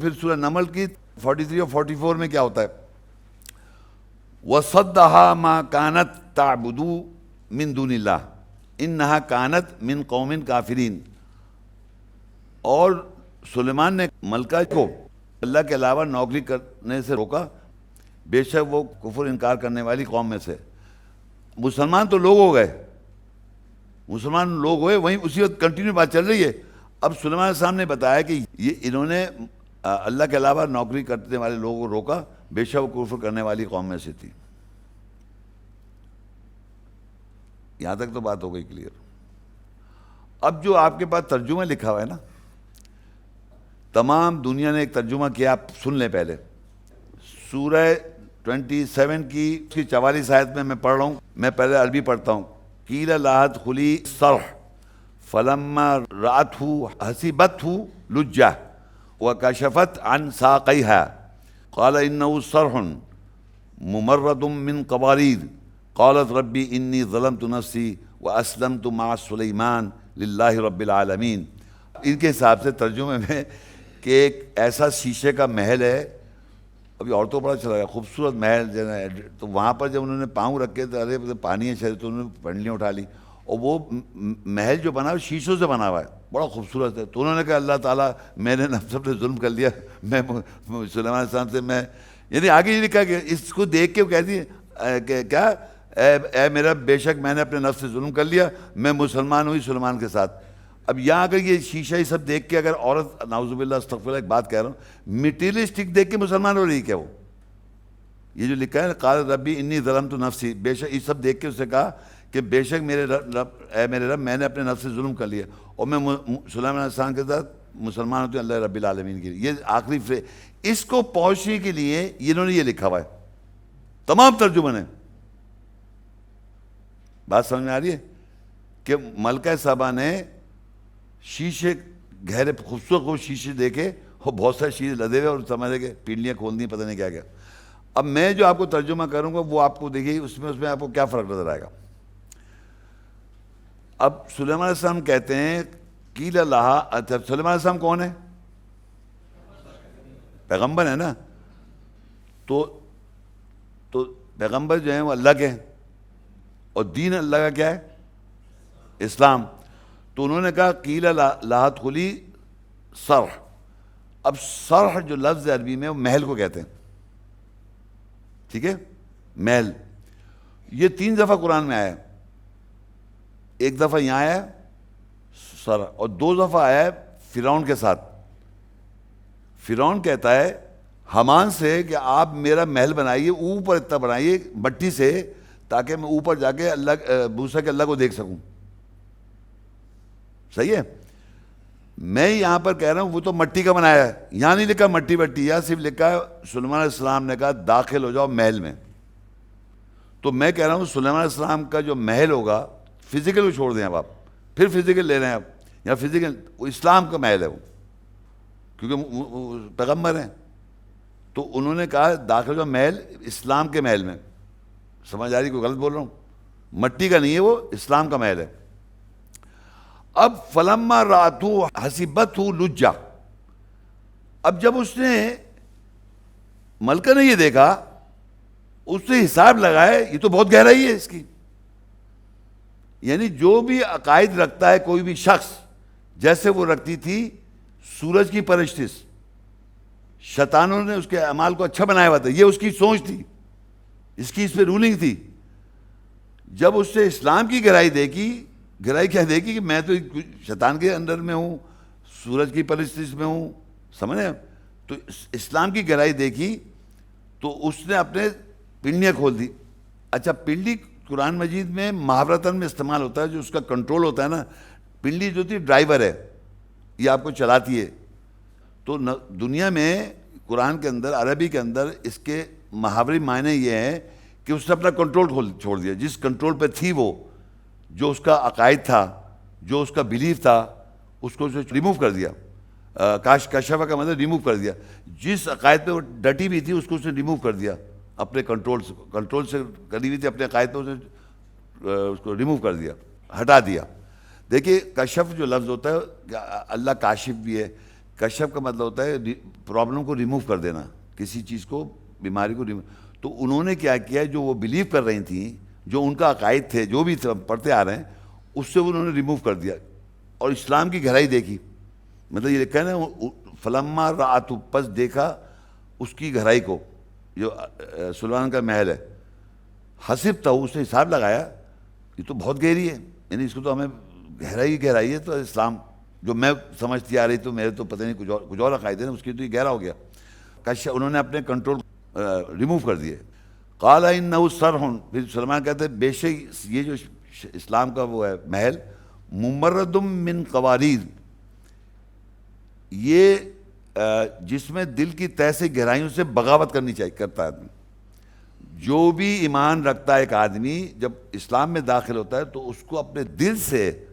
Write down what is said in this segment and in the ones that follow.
پھر سورہ نمل کی 43 اور 44 میں کیا ہوتا ہے؟ وَصَدَّهَا مَا كَانَتْ تَعْبُدُو مِن دُونِ اللَّهِ اِنَّهَا كَانَتْ مِن قَوْمٍ كَافِرِينَ۔ اور سلیمان نے ملکہ کو اللہ کے علاوہ نوکری کرنے سے روکا۔ بے شک وہ کفر انکار کرنے والی قوم میں سے۔ مسلمان تو لوگ ہو گئے۔ مسلمان لوگ ہوئے، وہیں اسی وقت کنٹینیو بات چل رہی ہے۔ اب سلیمان علیہ السلام نے بتایا کہ یہ انہوں نے اللہ کے علاوہ نوکری کرنے والے لوگوں کو روکا، بے شک کفر کرنے والی قوم میں سے تھی۔ یہاں تک تو بات ہو گئی کلیئر اب جو آپ کے پاس ترجمہ لکھا ہوا ہے نا، تمام دنیا نے ایک ترجمہ کیا، آپ سن لیں پہلے۔ سورہ ٹوینٹی سیون کی، اس کی چوالیس آیت میں میں پڑھ رہا ہوں۔ میں پہلے عربی پڑھتا ہوں۔ کیل لاحت خلی سرح فلما رات ہو حسیبت ہو لجا وکشفت عن ساقیها قال انه صرح ممرد من قواریر۔ قالت ربی انی ظلمت نفسی واسلمت مع سلیمان للہ رب العالمین۔ ان کے حساب سے ترجمے میں کہ ایک ایسا شیشے کا محل ہے۔ ابھی عورتوں پڑا چلا اچھا گیا خوبصورت محل جو ہے، تو وہاں پر جب انہوں نے پاؤں رکھے تو ارے پانی ہے شاید، تو انہوں نے پنڈلیاں اٹھا لی اور وہ محل جو بنا ہے شیشوں سے بنا ہوا ہے۔ بڑا خوبصورت ہے۔ تو انہوں نے کہا، اللہ تعالیٰ میں نے نفس پہ ظلم کر لیا۔ میں سلیمان السلام سے میں یعنی آگے یہ لکھا کہ اس کو دیکھ کے وہ کہتی ہے کہ کیا؟ اے اے میرا بے شک میں نے اپنے نفس سے ظلم کر لیا، میں مسلمان ہوئی سلمان کے ساتھ۔ اب یہاں اگر یہ شیشہ یہ سب دیکھ کے اگر عورت ناؤز باللہ، استغفر اللہ، ایک بات کہہ رہا ہوں، مٹیریلسٹک دیکھ کے مسلمان ہو رہی کیا وہ؟ یہ جو لکھا ہے، قال ربی انی ظلم تو نفسی، بے شک یہ سب دیکھ کے اس نے کہا کہ بے شک میرے رب اے میرے رب، میں نے اپنے نفس سے ظلم کر لیا اور میں سلیمان علیہ السلام کے ساتھ مسلمان ہوتے ہیں اللہ رب العالمین کے لیے۔ یہ آخری فرے اس کو پہنچنے کے لیے انہوں نے یہ لکھا ہوا ہے۔ تمام ترجمہ نے۔ بات سمجھ میں آ رہی ہے؟ کہ ملکہ صاحبہ نے شیشے گہرے خوبصورت خوب شیشے دیکھے اور بہت سارے شیشے لدے ہوئے اور سمجھے کہ پنڈلیاں کھول دی پتہ نہیں کیا کیا۔ اب میں جو آپ کو ترجمہ کروں گا، وہ آپ کو دیکھیے، اس میں اس میں آپ کو کیا فرق نظر آئے گا؟ اب سلیمان علیہ السلام کہتے ہیں کیل اللہ اچھا سلیمان علیہ السلام کون ہے؟ پیغمبر ہے نا؟ تو تو پیغمبر جو ہیں وہ اللہ کے ہیں۔ اور دین اللہ کا کیا ہے؟ اسلام۔ تو انہوں نے کہا کیل لاحت خلی سرح اب سرح جو لفظ عربی میں، وہ محل کو کہتے ہیں۔ ٹھیک ہے؟ محل۔ یہ تین دفعہ قرآن میں آیا ایک دفعہ یہاں آیا، سر، اور دو دفعہ آیا ہے فرعون کے ساتھ۔ فرعون کہتا ہے ہمان سے کہ آپ میرا محل بنائیے، اوپر اتنا بنائیے، مٹی سے، تاکہ میں اوپر جا کے اللہ بوسا کے اللہ کو دیکھ سکوں۔ صحیح ہے؟ میں یہاں پر کہہ رہا ہوں، وہ تو مٹی کا بنایا ہے۔ یہاں نہیں لکھا مٹی بٹی یہاں صرف لکھا ہے، سلیمان علیہ السلام نے کہا، داخل ہو جاؤ محل میں۔ تو میں کہہ رہا ہوں، سلیمان علیہ السلام کا جو محل ہوگا فزیکل کو چھوڑ دیں اب آپ۔ پھر فزیکل لے رہے ہیں آپ۔ یا فزیکل، وہ اسلام کا محل ہے وہ۔ کیونکہ پیغمبر ہیں۔ تو انہوں نے کہا داخل جو محل اسلام کے محل میں۔ سمجھ آ رہی کوئی غلط بول رہا ہوں؟ مٹی کا نہیں ہے وہ، اسلام کا محل ہے۔ اب فلما راتو حسیبت ہو لجا اب جب اس نے ملکہ نے یہ دیکھا، اس نے حساب لگائے یہ تو بہت گہرائی ہے اس کی۔ یعنی جو بھی عقائد رکھتا ہے کوئی بھی شخص، جیسے وہ رکھتی تھی سورج کی پرشتس، شیطانوں نے اس کے اعمال کو اچھا بنایا ہوا تھا، یہ اس کی سوچ تھی، اس کی اس پہ رولنگ تھی۔ جب اس سے اسلام کی گہرائی دیکھی، گہرائی کیا دیکھی کہ میں تو شیطان کے اندر میں ہوں، سورج کی پرستش میں ہوں سمجھے تو اسلام کی گہرائی دیکھی تو اس نے اپنے پنڈیاں کھول دی۔ اچھا پنڈی قرآن مجید میں محاورتن میں استعمال ہوتا ہے، جو اس کا کنٹرول ہوتا ہے نا، پنڈی جو تھی، ڈرائیور ہے، یہ آپ کو چلاتی ہے۔ تو دنیا میں قرآن کے اندر، عربی کے اندر اس کے محاوری معنی یہ ہیں کہ اس نے اپنا کنٹرول کھول، چھوڑ دیا۔ جس کنٹرول پہ تھی وہ، جو اس کا عقائد تھا، جو اس کا بلیف تھا، اس کو اسے ریموو کر دیا۔ کاش کشفہ کا مطلب ریموو کر دیا۔ جس عقائد پہ وہ ڈٹی بھی تھی، اس کو اس نے ریموو کر دیا۔ اپنے کنٹرول سے کنٹرول سے کری ہوئی تھی، اپنے عقائد پہ اسے اس کو ریموو کر دیا، ہٹا دیا۔ دیکھیے، کشف جو لفظ ہوتا ہے اللہ کاشف بھی ہے، کشف کا مطلب ہوتا ہے پرابلم کو ریموو کر دینا، کسی چیز کو، بیماری کو ریموو تو انہوں نے کیا کیا، جو وہ بلیو کر رہی تھیں، جو ان کا عقائد تھے، جو بھی پڑھتے آ رہے ہیں، اس سے انہوں نے ریموو کر دیا۔ اور اسلام کی گہرائی دیکھی۔ مطلب یہ لکھا ہے نا فلما رات پس دیکھا اس کی گہرائی کو۔ جو سلمان کا محل ہے۔ حسب تھا اس نے حساب لگایا، یہ تو بہت گہری ہے۔ یعنی اس کو تو ہمیں گہرائی گہرائی ہے تو اسلام، جو میں سمجھتی آ رہی تو میرے تو پتہ نہیں کچھ اور کچھ اور عقائد ہیں، اس کی تو یہ گہرا ہو گیا۔ کش انہوں نے اپنے کنٹرول ریموو کر دیے۔ کالا ان نو سر ہوں پھر سلمان کہتے ہیں، بے شک یہ جو اسلام کا وہ ہے محل، ممردم من قواریر۔ یہ جس میں دل کی تہ سے گہرائیوں سے بغاوت کرنی چاہیے، کرتا ہے آدمی۔ جو بھی ایمان رکھتا ہے ایک آدمی، جب اسلام میں داخل ہوتا ہے تو اس کو اپنے دل سے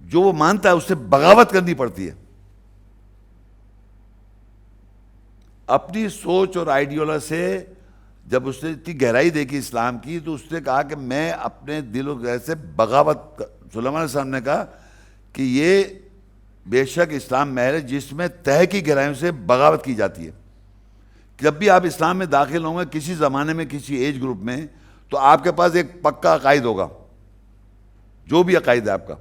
جو وہ مانتا ہے اس سے بغاوت کرنی پڑتی ہے۔ اپنی سوچ اور آئیڈیولوجی سے جب اس نے اتنی گہرائی دیکھی اسلام کی، تو اس نے کہا کہ میں اپنے دل و گہر سے بغاوت سلمان علیہ السلام نے کہا کہ یہ بے شک اسلام محل ہے، جس میں تہ کی گہرائیوں سے بغاوت کی جاتی ہے۔ جب بھی آپ اسلام میں داخل ہوں گے، کسی زمانے میں، کسی ایج گروپ میں، تو آپ کے پاس ایک پکا عقائد ہوگا۔ جو بھی عقائد ہے آپ کا۔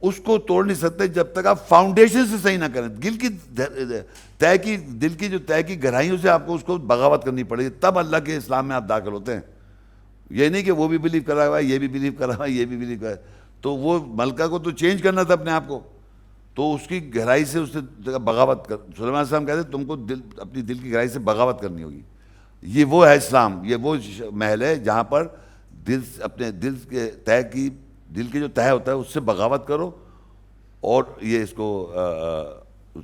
اس کو توڑ نہیں سکتے جب تک آپ فاؤنڈیشن سے صحیح نہ کریں۔ دل کی طے کی دل کی جو طے کی گہرائیوں سے آپ کو اس کو بغاوت کرنی پڑے گی۔ تب اللہ کے اسلام میں آپ داخل ہوتے ہیں۔ یہ نہیں کہ وہ بھی بلیو کرا ہوا ہے، یہ بھی بلیو کرا ہوا ہے، یہ بھی بلیو کرا تو وہ ملکہ کو تو چینج کرنا تھا اپنے آپ کو۔ تو اس کی گہرائی سے اس نے بغاوت کر سلیمان السلام کہتے تم کو دل اپنی دل کی گہرائی سے بغاوت کرنی ہوگی۔ یہ وہ ہے اسلام، یہ وہ محل ہے جہاں پر دل اپنے دل کے طے کی، دل کے جو طے ہوتا ہے اس سے بغاوت کرو اور یہ اس کو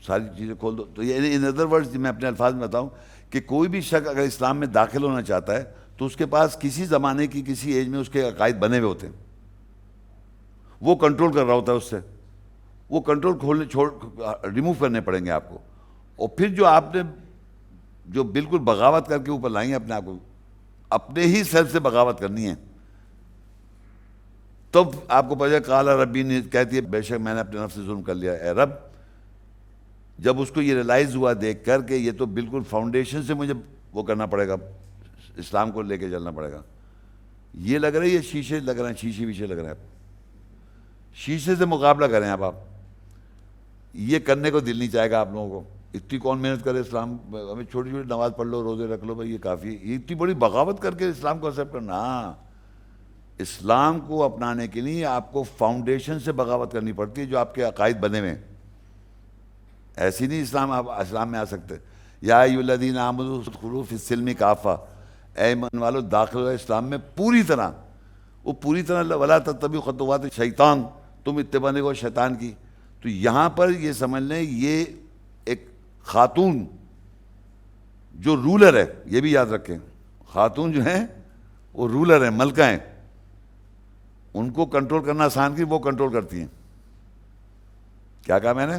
ساری چیزیں کھول دو۔ تو یہ ان ادر ورڈز میں اپنے الفاظ میں بتاؤں کہ کوئی بھی شخص اگر اسلام میں داخل ہونا چاہتا ہے تو اس کے پاس کسی زمانے کی، کسی ایج میں اس کے عقائد بنے ہوئے ہوتے ہیں۔ وہ کنٹرول کر رہا ہوتا ہے اس سے۔ وہ کنٹرول کھولنے چھوڑ ریموو کرنے پڑیں گے آپ کو۔ اور پھر جو آپ نے جو بالکل بغاوت کر کے اوپر لائیں اپنے آپ کو، اپنے ہی سیلف سے بغاوت کرنی ہے۔ تب آپ کو پتا کالا ربی نے کہتی ہے، بے شک میں نے اپنے نفس سے ظلم کر لیا۔ اے رب، جب اس کو یہ ریلائز ہوا دیکھ کر کے، یہ تو بالکل فاؤنڈیشن سے مجھے وہ کرنا پڑے گا۔ اسلام کو لے کے چلنا پڑے گا۔ یہ لگ رہا ہے، یہ شیشے لگ رہے ہیں، شیشے ویشے لگ رہے ہیں۔ آپ شیشے سے مقابلہ کریں آپ آپ۔ یہ کرنے کو دل نہیں چاہے گا آپ لوگوں کو۔ اتنی کون محنت کرے اسلام؟ ہمیں چھوٹی چھوٹی نماز پڑھ لو، روزے رکھ لو، بھائی یہ کافی یہ اتنی بڑی بغاوت کر کے اسلام کو ایکسیپٹ کرنا۔ ہاں۔ اسلام کو اپنانے کے لیے آپ کو فاؤنڈیشن سے بغاوت کرنی پڑتی ہے جو آپ کے عقائد بنے ہوئے ایسی نہیں اسلام آپ اسلام میں آ سکتے۔ یا الدین احمد خروف سلمی کافا اے من والو، داخل اسلام میں پوری طرح۔ وہ پوری طرح ولا تبھی خطوات شیطان۔ تم اتباع کو شیطان کی۔ تو یہاں پر یہ سمجھ لیں، یہ ایک خاتون جو رولر ہے، یہ بھی یاد رکھیں، خاتون جو ہیں، وہ رولر ہیں، ملکہ ہیں۔ ان کو کنٹرول کرنا آسان کی وہ کنٹرول کرتی ہیں۔ کیا کہا میں نے؟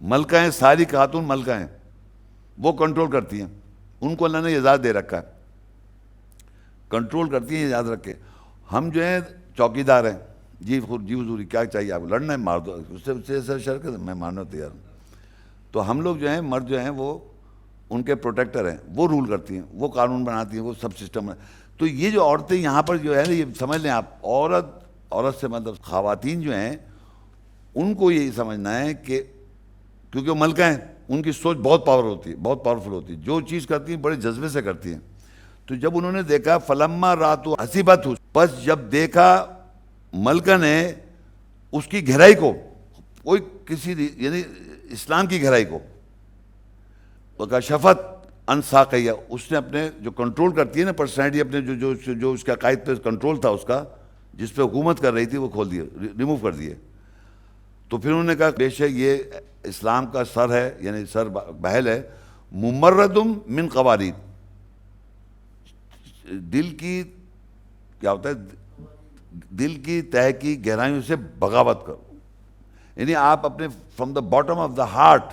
ملکہ ہیں، ساری خاتون ملکہ ہیں۔ وہ کنٹرول کرتی ہیں۔ ان کو اللہ نے اجازت دے رکھا ہے۔ کنٹرول کرتی ہیں یاد رکھے ہم جو ہیں چوکی دار ہیں۔ جی جی حضوری، کیا چاہیے آپ لڑنا ہے، مار دو۔ اس سے شرکت میں ماننا تیار ہوں تو ہم لوگ جو ہیں، مرد جو ہیں، وہ ان کے پروٹیکٹر ہیں۔ وہ رول کرتی ہیں، وہ قانون بناتی ہیں، وہ سب سسٹم ہے۔ تو یہ جو عورتیں یہاں پر جو ہے نا یہ سمجھ لیں آپ، عورت عورت سے مطلب خواتین جو ہیں، ان کو یہی سمجھنا ہے کہ کیونکہ وہ ملکہ ہیں، ان کی سوچ بہت پاور ہوتی ہے، بہت پاورفل ہوتی ہے۔ جو چیز کرتی ہیں، بڑے جذبے سے کرتی ہیں۔ تو جب انہوں نے دیکھا، فلما رات و حسیبت ہو بس جب دیکھا ملکہ نے اس کی گہرائی کو، کوئی کسی یعنی اسلام کی گہرائی کو۔ شفت انساقیہ، اس نے اپنے جو کنٹرول کرتی ہے نا، پرسنالٹی اپنے جو جو جو اس کا قائد پہ کنٹرول تھا اس کا، جس پہ حکومت کر رہی تھی، وہ کھول دیے ریموو کر دیے۔ تو پھر انہوں نے کہا، بے شک یہ اسلام کا سر ہے یعنی سر بحل ہے۔ ممردم من قوارید دل کی، کیا ہوتا ہے؟ دل کی تہ کی گہرائیوں سے بغاوت کرو۔ یعنی آپ اپنے from the bottom of the heart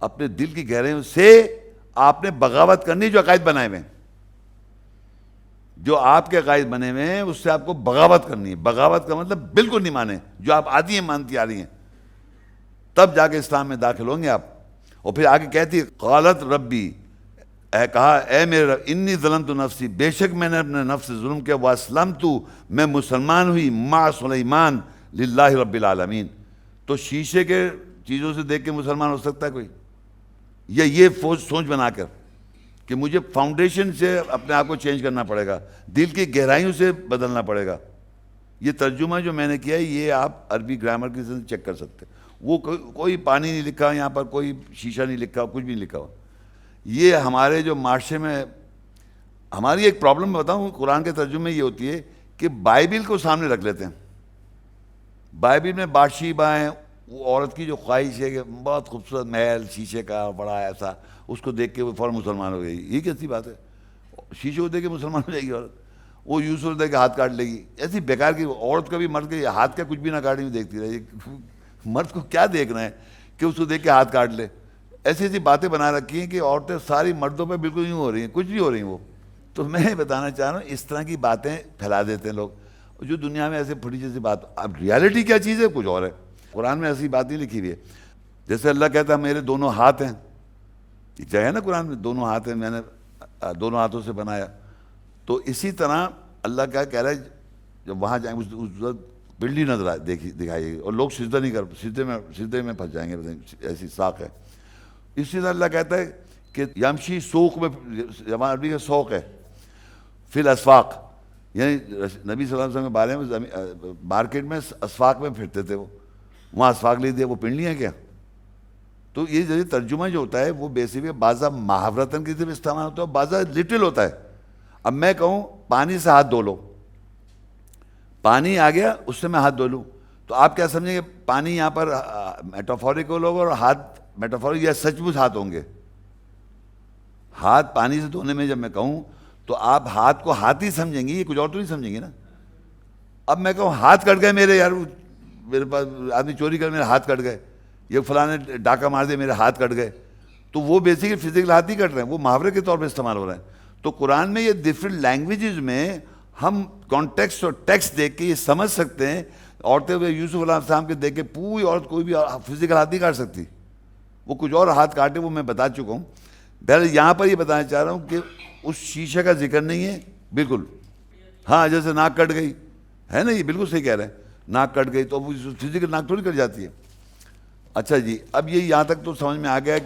اپنے دل کی گہرائیوں سے آپ نے بغاوت کرنی جو عقائد بنائے ہوئے جو آپ کے عقائد بنے ہوئے ہیں، اس سے آپ کو بغاوت کرنی ہے۔ بغاوت کا مطلب بالکل نہیں مانے، جو آپ آدھی ہیں، مانتی آ رہی ہیں۔ تب جا کے اسلام میں داخل ہوں گے آپ۔ اور پھر آگے کہتی ہے، قالت ربی اے کہا، اے میرے رب، انی ظلم تو نفسی. بے شک میں نے اپنے نفس سے ظلم کیا وہ اسلم تو میں مسلمان ہوئی ما سلیمان، للہ رب العالمین۔ تو شیشے کے چیزوں سے دیکھ کے مسلمان ہو سکتا ہے کوئی؟ یا یہ فوج سوچ بنا کر کہ مجھے فاؤنڈیشن سے اپنے آپ کو چینج کرنا پڑے گا، دل کی گہرائیوں سے بدلنا پڑے گا۔ یہ ترجمہ جو میں نے کیا ہے، یہ آپ عربی گرامر کی سے چیک کر سکتے وہ کوئی پانی نہیں لکھا، یہاں پر کوئی شیشہ نہیں لکھا، کچھ بھی نہیں لکھا ہوا۔ یہ ہمارے جو معاشرے میں ہماری ایک پرابلم میں بتاؤں، قرآن کے ترجمے میں یہ ہوتی ہے کہ بائبل کو سامنے رکھ لیتے ہیں۔ بائبل میں بادشی بائیں، وہ عورت کی جو خواہش ہے کہ بہت خوبصورت محل، شیشے کا بڑا ایسا، اس کو دیکھ کے وہ فوراً مسلمان ہو گئی۔ یہ کیسی بات ہے؟ شیشے کو دیکھ کے مسلمان ہو جائے گی عورت۔ وہ یوسف دیکھ کے ہاتھ کاٹ لے گی۔ ایسی بیکار کی عورت کا بھی مرد کے ہاتھ کا کچھ بھی نہ کاٹنے میں دیکھتی رہے۔ مرد کو کیا دیکھنا ہے کہ اس کو دیکھ کے ہاتھ کاٹ لے؟ ایسی ایسی باتیں بنا رکھی ہیں کہ عورتیں ساری مردوں پہ بالکل یوں ہو رہی ہیں، کچھ بھی ہو رہی ہیں وہ۔ تو میں بتانا چاہ رہا ہوں، اس طرح کی باتیں پھیلا دیتے ہیں لوگ۔ جو دنیا میں ایسے پھٹی جیسی بات، اب ریالٹی کیا چیز ہے؟ کچھ اور ہے۔ قرآن میں ایسی بات نہیں لکھی ہوئی ہے۔ جیسے اللہ کہتا ہے، میرے دونوں ہاتھ ہیں۔ جگہ ہے نا قرآن میں، دونوں ہاتھ ہیں، میں نے دونوں ہاتھوں سے بنایا۔ تو اسی طرح اللہ کیا کہہ رہا ہے، جب وہاں جائیں اس بلڈی نظر آئے دیکھی، دکھائی اور لوگ سجدہ نہیں کر سیدھے میں سیدھے میں پھنس جائیں گے، ایسی ساکھ ہے۔ اسی طرح اللہ کہتا ہے کہ یمشی سوق میں زبان عربی کا سوق ہے، فی الاسفاق۔ یعنی نبی صلی اللہ علیہ وسلم کے بارے میں مارکیٹ میں اسفاق میں پھرتے تھے وہ۔ وہاں اسفاق لے دیا، وہ پنڈلیاں کیا؟ تو یہ ترجمہ جو ہوتا ہے، وہ بیسیکلی بعضہ محاورتن کی طرف استعمال ہوتا ہے بعضہ لٹل ہوتا ہے۔ اب میں کہوں، پانی سے ہاتھ دھو لو۔ پانی آ گیا، اس سے میں ہاتھ دھو لوں۔ تو آپ کیا سمجھیں گے پانی یہاں پر میٹافوریکل ہوگا اور ہاتھ میٹافورک یا سچ مچ ہاتھ ہوں گے۔ ہاتھ پانی سے دھونے میں جب میں کہوں تو آپ ہاتھ کو ہاتھ ہی سمجھیں گے یہ کچھ اور تو نہیں سمجھیں گے نا۔ اب میں کہوں ہاتھ کٹ گئے میرے یار، میرے پاس آدمی چوری کر میرے ہاتھ کٹ گئے، یہ فلاں ڈاکہ مار دے میرے ہاتھ کٹ گئے۔ تو وہ بیسکلی فزیکل ہاتھ ہی کٹ رہے ہیں، وہ محاورے کے طور پہ استعمال ہو رہے ہیں۔ تو قرآن میں یہ ڈفرینٹ لینگویجز میں ہم کانٹیکسٹ اور ٹیکسٹ دیکھ کے یہ سمجھ سکتے ہیں۔ عورتیں ہوئے یوسف علیہ السلام کے دیکھ کے پوری عورت کوئی بھی فزیکل ہاتھ نہیں کاٹ سکتی۔ وہ کچھ اور ہاتھ کاٹے وہ میں بتا چکا ہوں۔ بہرحال یہاں پر یہ بتانا چاہ رہا ہوں کہ اس شیشے کا ذکر نہیں ہے۔ بالکل۔ ہاں جیسے ناک کٹ گئی۔ ہے نا یہ؟ بالکل صحیح کہہ رہے ہیں۔ ناک کٹ گئی تو ذکر فزیکل ناک تھوڑی کٹ جاتی ہے۔ اچھا جی اب یہ یہاں تک تو سمجھ میں آ گیا